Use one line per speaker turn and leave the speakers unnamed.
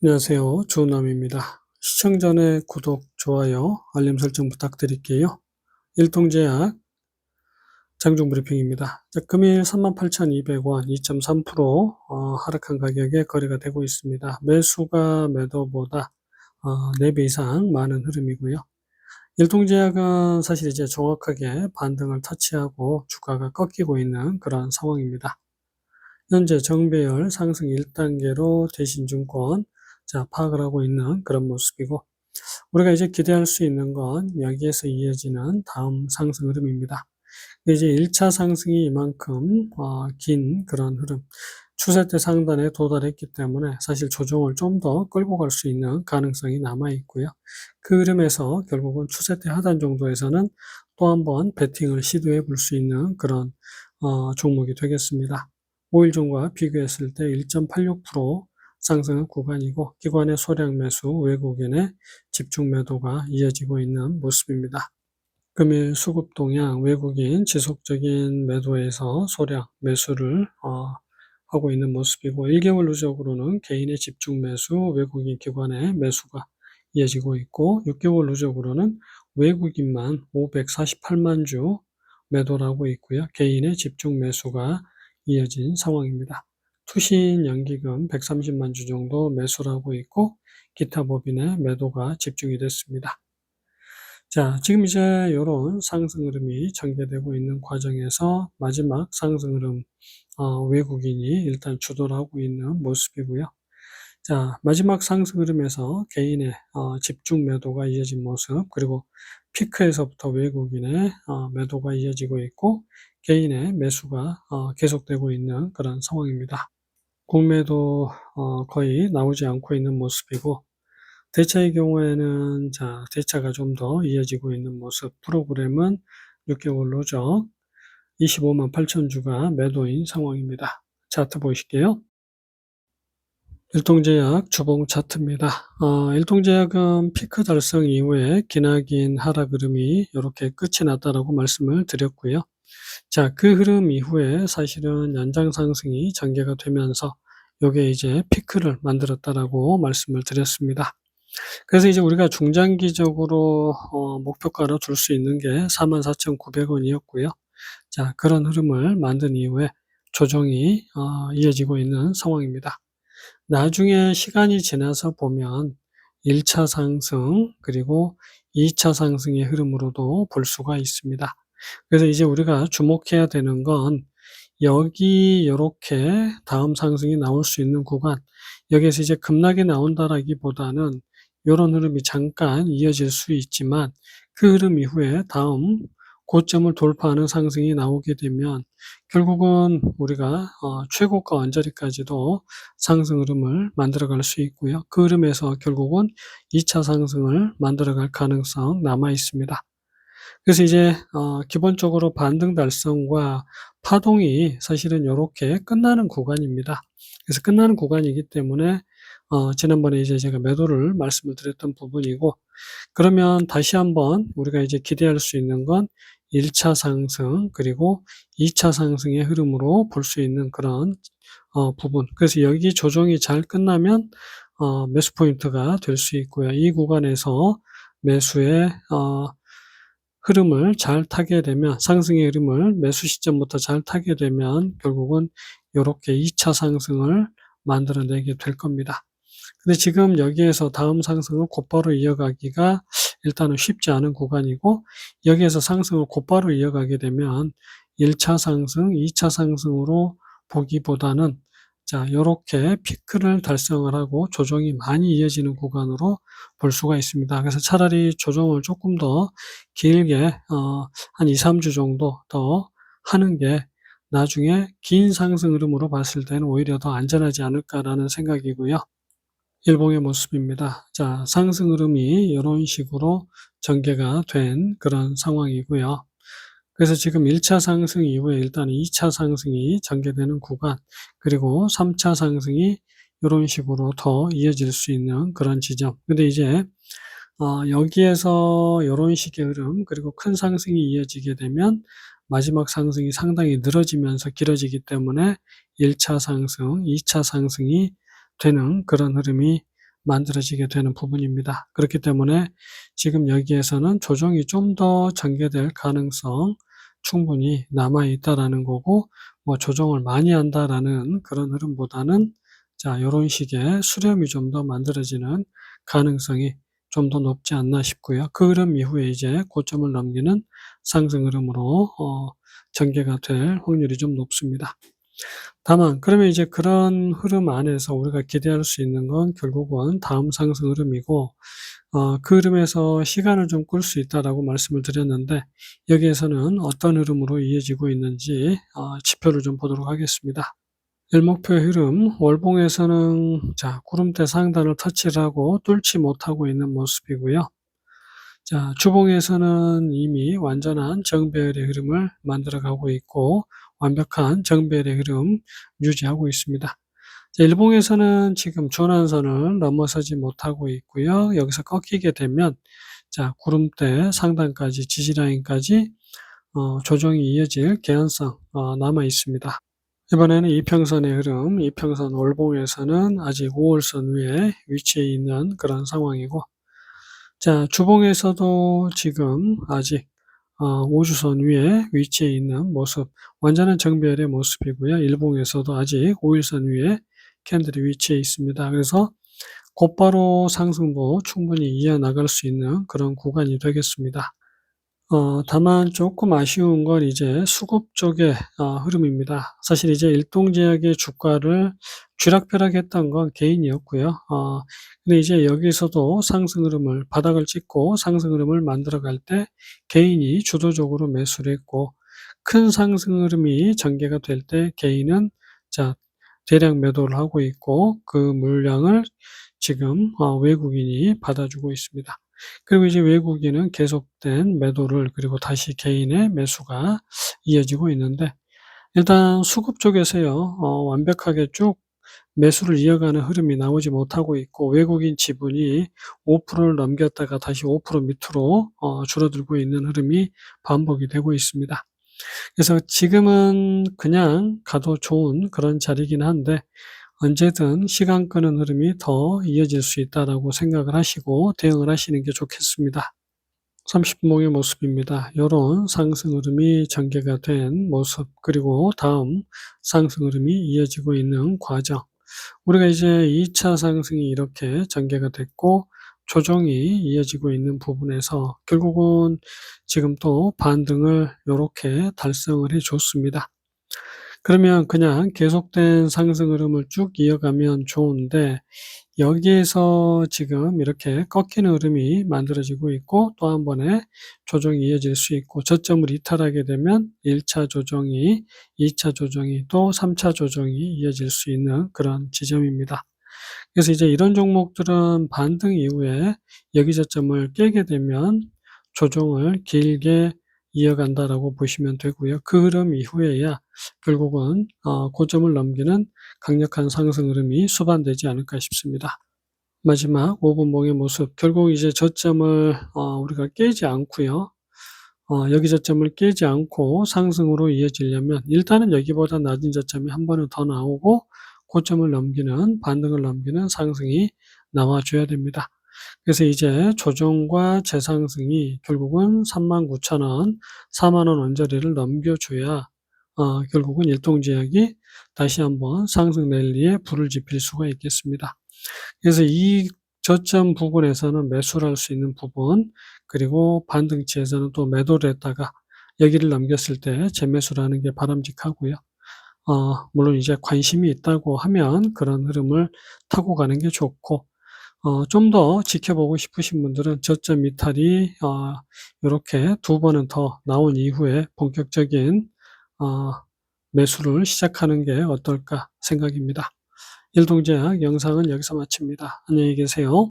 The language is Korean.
안녕하세요. 주남입니다. 시청 전에 구독, 좋아요, 알림 설정 부탁드릴게요. 일통제약 장중 브리핑입니다. 자, 금일 38,200원 2.3% 어, 하락한 가격에 거래가 되고 있습니다. 매수가 매도보다 어, 4배 이상 많은 흐름이고요. 일통제약은 사실 이제 정확하게 반등을 터치하고 주가가 꺾이고 있는 그런 상황입니다. 현재 정배열 상승 1단계로 대신증권 자, 파악을 하고 있는 그런 모습이고, 우리가 이제 기대할 수 있는 건 여기에서 이어지는 다음 상승 흐름입니다. 이제 1차 상승이 이만큼 어, 긴 그런 흐름, 추세 대 상단에 도달했기 때문에 사실 조정을 좀 더 끌고 갈 수 있는 가능성이 남아 있고요. 그 흐름에서 결국은 추세 대 하단 정도에서는 또 한번 베팅을 시도해 볼 수 있는 그런 어, 종목이 되겠습니다. 5일 전과 비교했을 때 1.86% 상승 구간이고 기관의 소량 매수, 외국인의 집중 매도가 이어지고 있는 모습입니다. 금일 수급 동향 외국인 지속적인 매도에서 소량 매수를 어, 하고 있는 모습이고 1개월 누적으로는 개인의 집중 매수, 외국인 기관의 매수가 이어지고 있고 6개월 누적으로는 외국인만 548만 주 매도를 하고 있고요. 개인의 집중 매수가 이어진 상황입니다. 투신 연기금 130만 주 정도 매수를 하고 있고 기타 법인의 매도가 집중이 됐습니다. 자, 지금 이제 이런 상승 흐름이 전개되고 있는 과정에서 마지막 상승 흐름 어, 외국인이 일단 주도를 하고 있는 모습이고요. 자, 마지막 상승 흐름에서 개인의 어, 집중 매도가 이어진 모습, 그리고 피크에서부터 외국인의 어, 매도가 이어지고 있고 개인의 매수가 어, 계속되고 있는 그런 상황입니다. 국매도 어, 거의 나오지 않고 있는 모습이고 대차의 경우에는 자 대차가 좀 더 이어지고 있는 모습 프로그램은 6개월 로적 25만 8천 주가 매도인 상황입니다. 차트 보실게요. 일동제약 주봉 차트입니다. 어, 일동제약은 피크 달성 이후에 기나긴 하락 흐름이 이렇게 끝이 났다라고 말씀을 드렸고요. 자, 그 흐름 이후에 사실은 연장 상승이 전개가 되면서 요게 이제 피크를 만들었다라고 말씀을 드렸습니다. 그래서 이제 우리가 중장기적으로 어, 목표가로 둘 수 있는 게 44,900원이었고요. 자, 그런 흐름을 만든 이후에 조정이 어, 이어지고 있는 상황입니다. 나중에 시간이 지나서 보면 1차 상승 그리고 2차 상승의 흐름으로도 볼 수가 있습니다. 그래서 이제 우리가 주목해야 되는 건 여기 이렇게 다음 상승이 나올 수 있는 구간 여기에서 이제 급락이 나온다라기보다는 이런 흐름이 잠깐 이어질 수 있지만 그 흐름 이후에 다음 고점을 돌파하는 상승이 나오게 되면 결국은 우리가 어, 최고가 언저리까지도 상승 흐름을 만들어갈 수 있고요. 그 흐름에서 결국은 2차 상승을 만들어갈 가능성 남아 있습니다. 그래서 이제 어, 기본적으로 반등 달성과 파동이 사실은 이렇게 끝나는 구간입니다. 그래서 끝나는 구간이기 때문에 어, 지난번에 이제 제가 매도를 말씀을 드렸던 부분이고 그러면 다시 한번 우리가 이제 기대할 수 있는 건 1차 상승 그리고 2차 상승의 흐름으로 볼 수 있는 그런 어, 부분. 그래서 여기 조정이 잘 끝나면 어, 매수 포인트가 될 수 있고요. 이 구간에서 매수의 어, 흐름을 잘 타게 되면 상승의 흐름을 매수 시점부터 잘 타게 되면 결국은 이렇게 2차 상승을 만들어내게 될 겁니다. 근데 지금 여기에서 다음 상승을 곧바로 이어가기가 일단은 쉽지 않은 구간이고 여기에서 상승을 곧바로 이어가게 되면 1차 상승, 2차 상승으로 보기보다는 자, 요렇게 피크를 달성을 하고 조정이 많이 이어지는 구간으로 볼 수가 있습니다. 그래서 차라리 조정을 조금 더 길게, 어, 한 2, 3주 정도 더 하는 게 나중에 긴 상승 흐름으로 봤을 때는 오히려 더 안전하지 않을까라는 생각이고요. 일봉의 모습입니다. 자, 상승 흐름이 이런 식으로 전개가 된 그런 상황이고요. 그래서 지금 1차 상승 이후에 일단 2차 상승이 전개되는 구간, 그리고 3차 상승이 이런 식으로 더 이어질 수 있는 그런 지점. 근데 이제 어, 여기에서 이런 식의 흐름, 그리고 큰 상승이 이어지게 되면 마지막 상승이 상당히 늘어지면서 길어지기 때문에 1차 상승, 2차 상승이 되는 그런 흐름이 만들어지게 되는 부분입니다. 그렇기 때문에 지금 여기에서는 조정이 좀 더 전개될 가능성 충분히 남아 있다라는 거고 뭐 조정을 많이 한다라는 그런 흐름보다는 자 요런 식의 수렴이 좀 더 만들어지는 가능성이 좀 더 높지 않나 싶고요. 그 흐름 이후에 이제 고점을 넘기는 상승 흐름으로 어 전개가 될 확률이 좀 높습니다. 다만 그러면 이제 그런 흐름 안에서 우리가 기대할 수 있는 건 결국은 다음 상승 흐름이고 어 그 흐름에서 시간을 좀 끌 수 있다라고 말씀을 드렸는데 여기에서는 어떤 흐름으로 이어지고 있는지 어 지표를 좀 보도록 하겠습니다. 일목표의 흐름 월봉에서는 자 구름대 상단을 터치를 하고 뚫지 못하고 있는 모습이고요. 자 주봉에서는 이미 완전한 정배열의 흐름을 만들어 가고 있고 완벽한 정배열의 흐름 유지하고 있습니다. 자 일봉에서는 지금 전환선을 넘어서지 못하고 있고요. 여기서 꺾이게 되면 자 구름대 상단까지 지지라인까지 어 조정이 이어질 개연성 어 남아 있습니다. 이번에는 이평선의 흐름, 이평선 월봉에서는 아직 5월선 위에 위치해 있는 그런 상황이고 자 주봉에서도 지금 아직 어 5주선 위에 위치해 있는 모습 완전한 정배열의 모습이고요. 일봉에서도 아직 5일선 위에 캔들이 위치해 있습니다. 그래서 곧바로 상승도 충분히 이어나갈 수 있는 그런 구간이 되겠습니다. 어 다만 조금 아쉬운 건 이제 수급 쪽의 어 흐름입니다. 사실 이제 일동제약의 주가를 쥐락펴락했던 건 개인이었고요. 어 근데 이제 여기서도 상승 흐름을 바닥을 찍고 상승 흐름을 만들어 갈 때 개인이 주도적으로 매수를 했고 큰 상승 흐름이 전개가 될 때 개인은 자 대량 매도를 하고 있고 그 물량을 지금 어 외국인이 받아주고 있습니다. 그리고 이제 외국인은 계속된 매도를 그리고 다시 개인의 매수가 이어지고 있는데 일단 수급 쪽에서요. 어 완벽하게 쭉 매수를 이어가는 흐름이 나오지 못하고 있고 외국인 지분이 5%를 넘겼다가 다시 5% 밑으로 어 줄어들고 있는 흐름이 반복이 되고 있습니다. 그래서 지금은 그냥 가도 좋은 그런 자리이긴 한데 언제든 시간 끄는 흐름이 더 이어질 수 있다라고 생각을 하시고 대응을 하시는 게 좋겠습니다. 30분봉의 모습입니다. 요런 상승 흐름이 전개가 된 모습 그리고 다음 상승 흐름이 이어지고 있는 과정 우리가 이제 2차 상승이 이렇게 전개가 됐고 조정이 이어지고 있는 부분에서 결국은 지금 또 반등을 요렇게 달성을 해 줬습니다. 그러면 그냥 계속된 상승 흐름을 쭉 이어가면 좋은데 여기에서 지금 이렇게 꺾이는 흐름이 만들어지고 있고 또 한 번에 조정이 이어질 수 있고 저점을 이탈하게 되면 1차 조정이 2차 조정이 또 3차 조정이 이어질 수 있는 그런 지점입니다. 그래서 이제 이런 종목들은 반등 이후에 여기 저점을 깨게 되면 조정을 길게 이어간다라고 보시면 되고요. 그 흐름 이후에야 결국은 어 고점을 넘기는 강력한 상승 흐름이 수반되지 않을까 싶습니다. 마지막 5분봉의 모습 결국 이제 저점을 어 우리가 깨지 않고요. 어 여기 저점을 깨지 않고 상승으로 이어지려면 일단은 여기보다 낮은 저점이 한 번은 더 나오고 고점을 넘기는 반등을 넘기는 상승이 나와 줘야 됩니다. 그래서 이제 조정과 재상승이 결국은 39,000원, 4만원 언저리를 넘겨줘야 어 결국은 일동제약이 다시 한번 상승 랠리에 불을 지필 수가 있겠습니다. 그래서 이 저점 부분에서는 매수를 할 수 있는 부분 그리고 반등치에서는 또 매도를 했다가 여기를 넘겼을 때 재매수를 하는 게 바람직하고요. 어 물론 이제 관심이 있다고 하면 그런 흐름을 타고 가는 게 좋고 어 좀 더 지켜보고 싶으신 분들은 저점 이탈이 어 요렇게 두 번은 더 나온 이후에 본격적인 어 매수를 시작하는 게 어떨까 생각입니다. 일동제약 영상은 여기서 마칩니다. 안녕히 계세요.